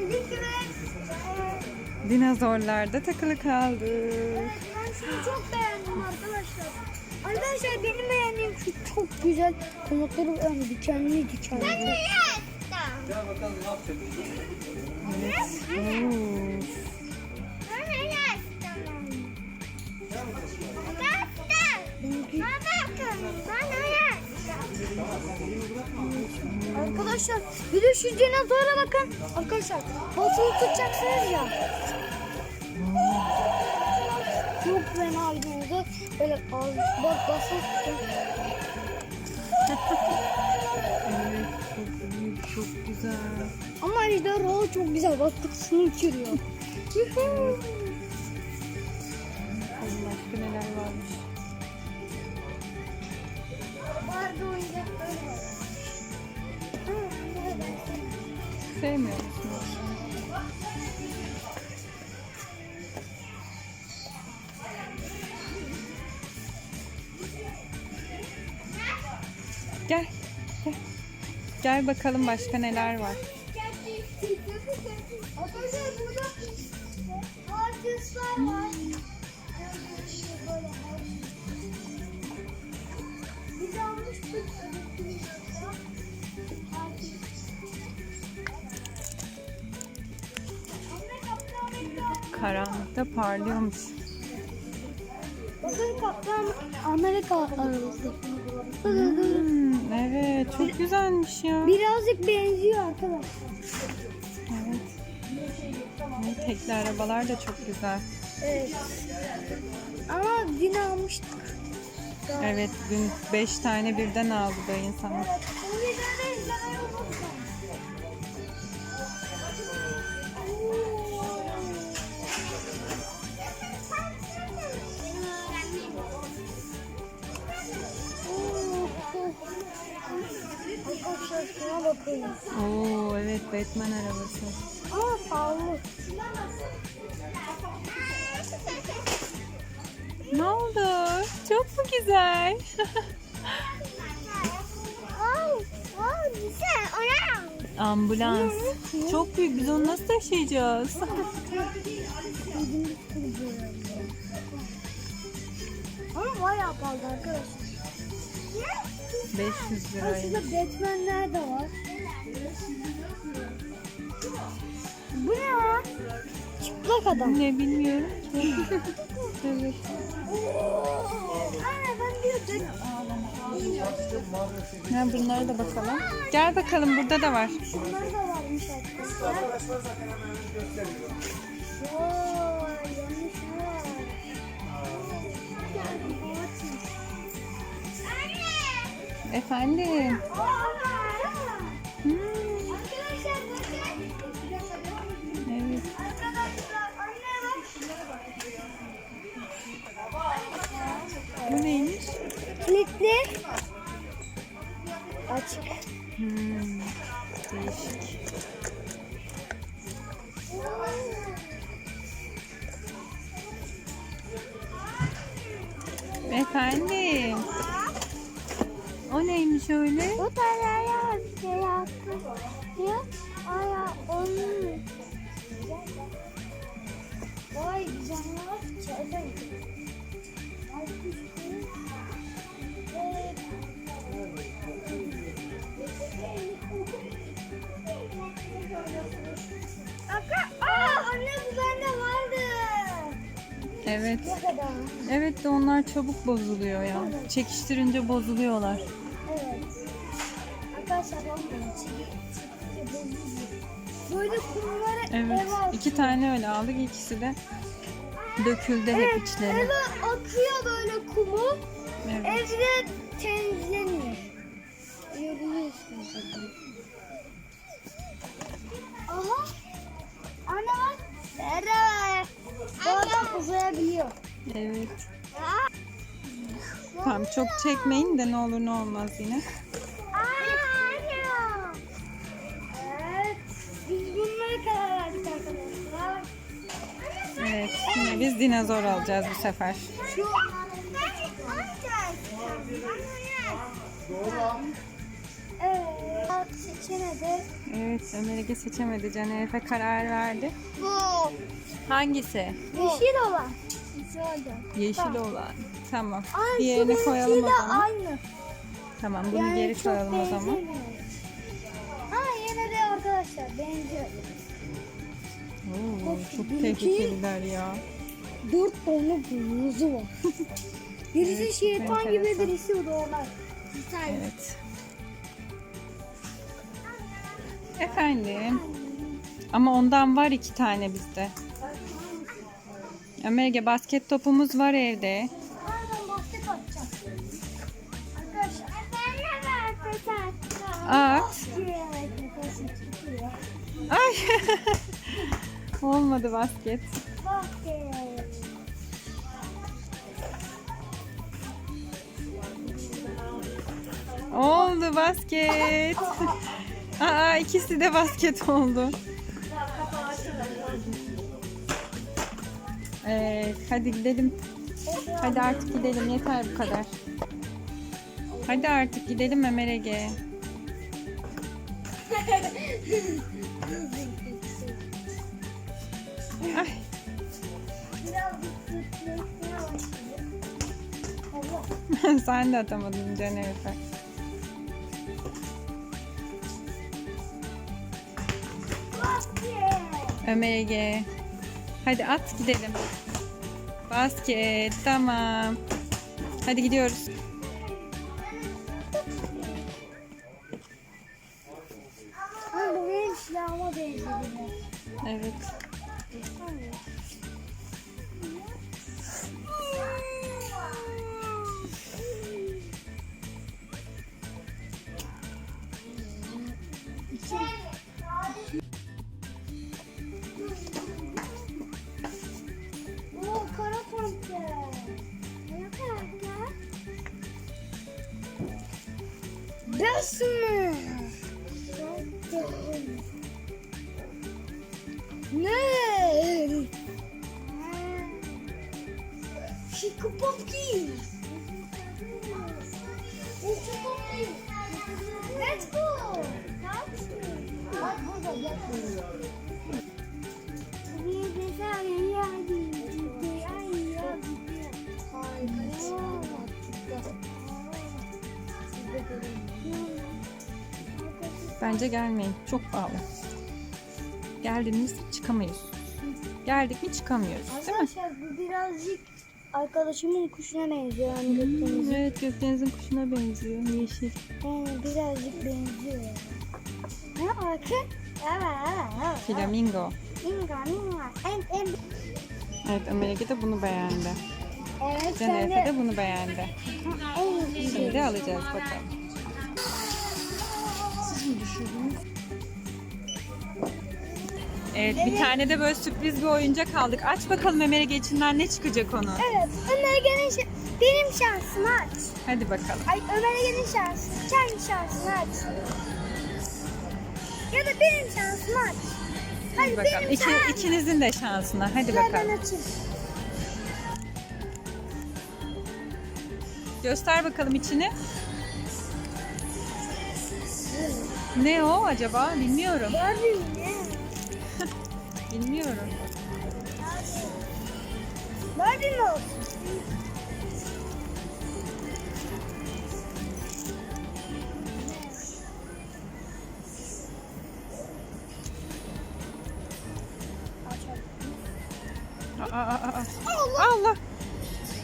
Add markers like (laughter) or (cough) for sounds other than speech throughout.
geldik ve Dinozorlarda takılı kaldık. ben şunu çok beğendim arkadaşlar. Arkadaşlar benim beğendiğim şu çok güzel kanatları ön dikenli dikenli. Ben de Evet. Oo. Arkadaşlar bir de şu dinozora bakın. Arkadaşlar basılı tutacaksınız ya. Çok fena dinozor. Böyle ağzı bak basılı tutun. Evet, çok büyük, çok güzel. Ama ejderha çok güzel. Bak kutusunu uçuruyor. (laughs) Sevmiyor? Gel. Gel. Gel bakalım başka neler var. Karanlıkta parlıyormuş. Bakın Kaptan Amerika arabası. Hmm, evet, çok güzelmiş ya. Birazcık benziyor arkadaşlar. Evet. Evet, tekli arabalar da çok güzel. Evet. Ama dün almıştık. Evet, dün 5 tane birden aldı da insanlar. Oo, evet, Batman arabası. Ama pahalı. Ne oldu? Çok mu güzel? Ambulans. Çok büyük. Biz onu nasıl taşıyacağız? Ama bayağı pahalı arkadaşlar. 500 liraymış. Aslında Batman'ler de var. Bu ne lan? Çıplak adam. Ne bilmiyorum ki. (laughs) evet. Anne ben diyordum. Ha, bunlara da bakalım. Gel bakalım burada da var. Bunlar da varmış arkadaşlar. Efendim. Hmm, Arkadaşlar bakın. evet. Arkadaşlar anne bak. Bu neymiş? Kilitli. Açık. Hmm, değişik. Efendim. O neymiş öyle? Bu taraya şey yaptı. Diyor. Aya onun. Vay bende vardı. Evet. Evet de onlar çabuk bozuluyor ya. Çekiştirince bozuluyorlar. Böyle kumları Evet. eve atıyor. iki tane öyle aldık. İkisi de döküldü hep içleri. Eve akıyor böyle kumu. Evet. Evde temizleniyor. Zaten. Aha. Anne bak. Merhaba. Bu adam uzayabiliyor. Evet. Tamam çok çekmeyin de ne olur ne olmaz yine. Arkadaşlar. Evet. Yine biz dinozor alacağız bu sefer. Şu Evet. seçemedi. Evet Ömer Ege seçemedi. Efe karar verdi. Bu. Hangisi? Yeşil olan. Yeşil Tamam. olan. Tamam. Ay, Diğerini koyalım o zaman. aynı. Tamam bunu Yani geri koyalım o zaman. Ha yine de arkadaşlar benziyor. Oo, Of, çok tehlikeliler ya. Dört tane kırmızı var. (laughs) birisi Evet, şeytan gibi enteresan. birisi normal. Güzel. Evet. Efendim. Ama ondan var iki tane bizde. Ömer Ege basket topumuz var evde. Basket atacağım. Arkadaşlar. Ben de basket atacağım. At. Basket. Ay. (laughs) Olmadı basket. Basket. Oldu basket. (laughs) Aa ikisi de basket oldu. Evet hadi gidelim. Hadi artık gidelim yeter bu kadar. Hadi artık gidelim Ömer Ege. (laughs) Ay, (laughs) sen de atamadın. Basket. Ömer. Hadi at gidelim. Basket tamam. Hadi gidiyoruz. Resmi. Ne? Şıkıpopki. Let's go. Bak burada. Bence gelmeyin. Çok pahalı. Geldiğimiz çıkamayız. Geldik mi çıkamıyoruz. Değil mi? Arkadaşlar bu birazcık arkadaşımın kuşuna benziyor. Yani gökdeniz. Evet Gökdeniz'in kuşuna benziyor. Yeşil. Yani birazcık benziyor. Ne bakın? Evet. Flamingo. Minga minga. En en. Evet Ege de bunu beğendi. Evet sen Efe de de bunu beğendi. en iyi. Şimdi alacağız bakalım. Evet bir tane de böyle sürpriz bir oyuncak aldık. Aç bakalım Ömer Ege içinden ne çıkacak onu. Evet Ömer Ege'nin şa- benim şansımı aç. Hadi bakalım. Ay Ömer Ege'nin şansı. Kendi şansını aç. Ya da benim şansımı aç. Hadi bakalım. benim İki, şansım. ikinizin de şansına. Hadi Ben bakalım. açayım. Göster bakalım içini. Ne o acaba? Bilmiyorum. Gördün mü? Bilmiyorum. Gördün mü? Aa, aa, aa. Allah.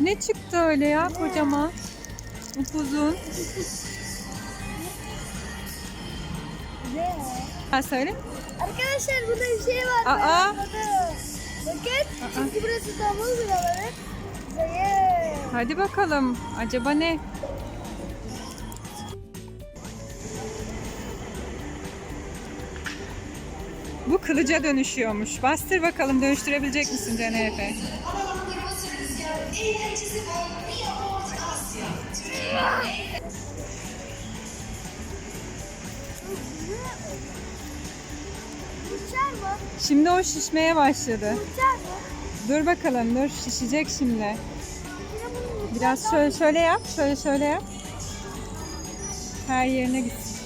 Ne çıktı öyle ya kocaman? Upuzun. Ne? Ha söyle. Arkadaşlar burada bir şey var. Aa. Anladım. Bakın. Çünkü burası davul buraları. Zayıf. Hadi bakalım. Acaba ne? Bu kılıca dönüşüyormuş. Bastır bakalım dönüştürebilecek misin Caner Efe? Uçar mı? Şimdi o şişmeye başladı. Uçar mı? Dur bakalım dur şişecek şimdi. Biraz şöyle şöyle yap. Şöyle şöyle yap. Her yerine gitsin.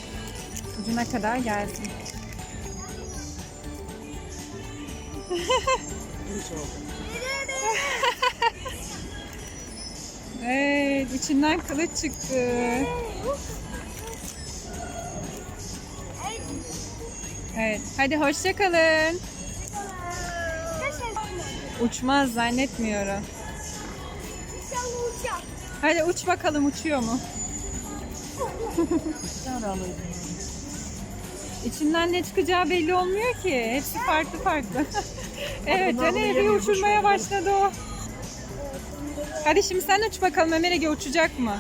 ucuna kadar gelsin. (laughs) Evet, içinden kılıç çıktı. Evet, hadi hoşça kalın. Uçmaz zannetmiyorum. İnşallah uçar. Hadi uç bakalım uçuyor mu? İçinden ne çıkacağı belli olmuyor ki. Hepsi farklı farklı. (laughs) evet, Caner bir uçurmaya başladı o. Hadi şimdi sen uç bakalım Ömer Ege uçacak mı?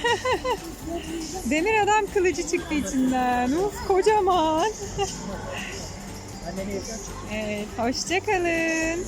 (laughs) Demir adam kılıcı çıktı içinden. Uf kocaman. (laughs) evet, hoşça kalın.